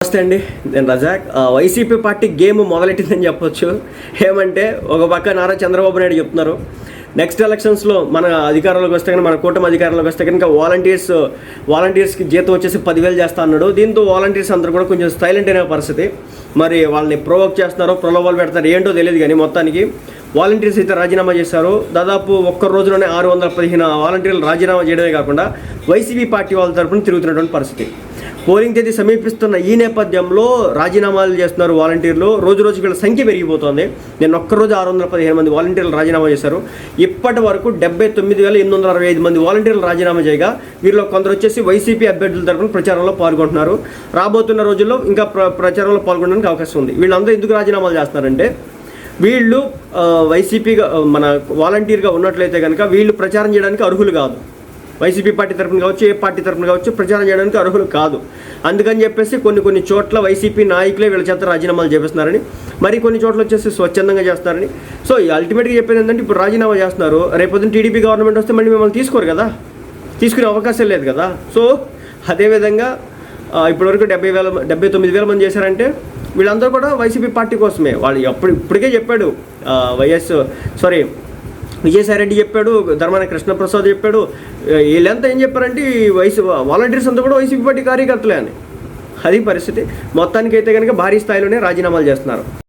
నమస్తే అండి నేను రజాక్. వైసీపీ పార్టీ గేమ్ మొదలెట్టిందని చెప్పొచ్చు. ఏమంటే ఒక పక్క నారా చంద్రబాబు నాయుడు చెప్తున్నారు. నెక్స్ట్ ఎలక్షన్స్లో మన అధికారంలోకి వస్తే కనుక మన కూటమి అధికారంలోకి వస్తే కనుక వాలంటీర్స్ వాలంటీర్స్కి జీతం వచ్చేసి పదివేలు చేస్తా అన్నాడు. దీంతో వాలంటీర్స్ అందరూ కూడా కొంచెం సైలెంట్ అయిన పరిస్థితి. మరి వాళ్ళని ప్రొవోక్ చేస్తున్నారో ప్రలోభాలు పెడతారు ఏంటో తెలియదు కానీ మొత్తానికి. వాలంటీర్స్ అయితే రాజీనామా చేశారు. దాదాపు ఒక్క రోజులోనే ఆరు వందల పదిహేను వాలంటీర్లు రాజీనామా చేయడమే కాకుండా వైసీపీ పార్టీ వాళ్ళ తరపున తిరుగుతున్నటువంటి పరిస్థితి. పోలింగ్ తేదీ సమీపిస్తున్న ఈ నేపథ్యంలో రాజీనామాలు చేస్తున్నారు వాలంటీర్లు. రోజు రోజు వీళ్ళ సంఖ్య పెరిగిపోతుంది. నేను ఒక్కరోజు ఆరు వందల పదిహేను మంది వాలంటీర్లు రాజీనామా చేశారు. ఇప్పటి వరకు డెబ్బై తొమ్మిది వేల ఎనిమిది వందల అరవై ఐదు మంది వాలంటీర్లు రాజీనామా చేయగా వీరిలో కొందరు వచ్చేసి వైసీపీ అభ్యర్థుల తరఫున ప్రచారంలో పాల్గొంటున్నారు. రాబోతున్న రోజుల్లో ఇంకా ప్ర ప్రచారంలో పాల్గొనడానికి అవకాశం ఉంది. వీళ్ళందరూ ఎందుకు రాజీనామాలు చేస్తున్నారంటే వీళ్ళు వైసీపీగా మన వాలంటీర్గా ఉన్నట్లయితే కనుక వీళ్ళు ప్రచారం చేయడానికి అర్హులు కాదు. వైసీపీ పార్టీ తరపున కావచ్చు ఏ పార్టీ తరపున కావచ్చు ప్రచారం చేయడానికి అర్హులు కాదు. అందుకని చెప్పేసి కొన్ని కొన్ని చోట్ల వైసీపీ నాయకులే వీళ్ళ చేత రాజీనామాలు చేపిస్తున్నారని మరి కొన్ని చోట్ల వచ్చేసి స్వచ్ఛందంగా చేస్తున్నారని. సో అల్టిమేట్గా చెప్పేది ఏంటంటే ఇప్పుడు రాజీనామా చేస్తున్నారు. రేపొద్దున టీడీపీ గవర్నమెంట్ వస్తే మళ్ళీ మిమ్మల్ని తీసుకోరు కదా. తీసుకునే అవకాశం లేదు కదా. సో అదేవిధంగా ఇప్పటివరకు డెబ్బై వేల డెబ్బై తొమ్మిది వేల మంది చేశారంటే వీళ్ళందరూ కూడా వైసీపీ పార్టీ కోసమే. వాళ్ళు ఎప్పుడు ఇప్పటికే చెప్పాడు వైఎస్ సారీ విజయసాయిరెడ్డి చెప్పాడు ధర్మాన కృష్ణప్రసాద్ చెప్పాడు. వీళ్ళంతా ఏం చెప్పారంటే ఈ వైసీ వాలంటీర్స్ అంతా కూడా వైసీపీ పార్టీ కార్యకర్తలే అని. అది పరిస్థితి. మొత్తానికైతే కనుక భారీ స్థాయిలోనే రాజీనామాలు చేస్తున్నారు.